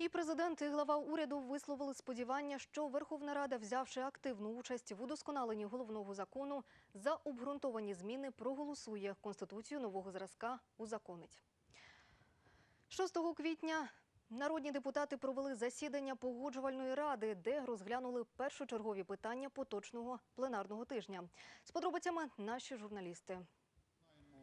І президент і глава уряду висловили сподівання, що Верховна Рада, взявши активну участь в удосконаленні головного закону, за обґрунтовані зміни проголосує конституцію нового зразка узаконить. 6 квітня народні депутати провели засідання погоджувальної ради, де розглянули першочергові питання поточного пленарного тижня. З подробицями наші журналісти.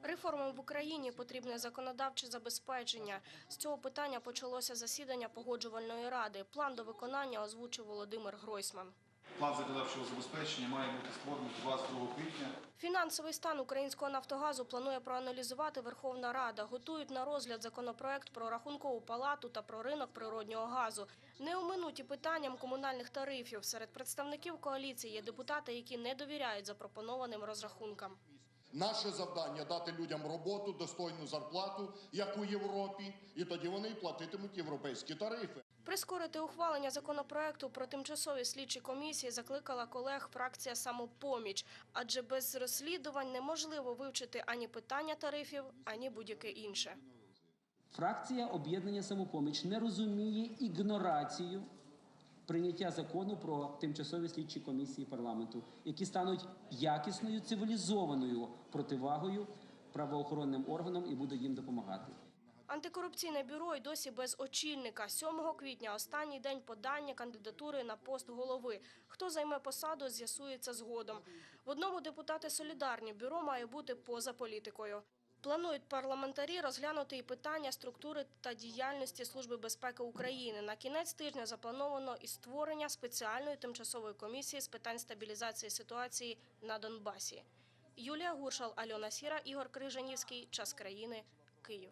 Реформам в Україні потрібне законодавче забезпечення. З цього питання почалося засідання погоджувальної ради. План до виконання озвучив Володимир Гройсман. План законодавчого забезпечення має бути створений 22 квітня. Фінансовий стан українського Нафтогазу планує проаналізувати Верховна Рада. Готують на розгляд законопроект про рахункову палату та про ринок природнього газу. Не оминуті питанням комунальних тарифів. Серед представників коаліції є депутати, які не довіряють запропонованим розрахункам. Наше завдання дати людям роботу, достойну зарплату, як у Європі, і тоді вони й платитимуть європейські тарифи. Прискорити ухвалення законопроекту про тимчасові слідчі комісії закликала колег фракція «Самопоміч», адже без розслідувань неможливо вивчити ані питання тарифів, ані будь-яке інше. Фракція об'єднання самопоміч не розуміє ігнорацію прийняття закону про тимчасові слідчі комісії парламенту, які стануть якісною цивілізованою противагою правоохоронним органам і будуть їм допомагати. Антикорупційне бюро й досі без очільника. 7 квітня – останній день подання кандидатури на пост голови. Хто займе посаду, з'ясується згодом. В одному депутати солідарні. Бюро має бути поза політикою. Планують парламентарі розглянути і питання структури та діяльності Служби безпеки України. На кінець тижня заплановано і створення спеціальної тимчасової комісії з питань стабілізації ситуації на Донбасі. Юлія Гуршал, Альона Сіра, Ігор Крижанівський. Час країни. Київ.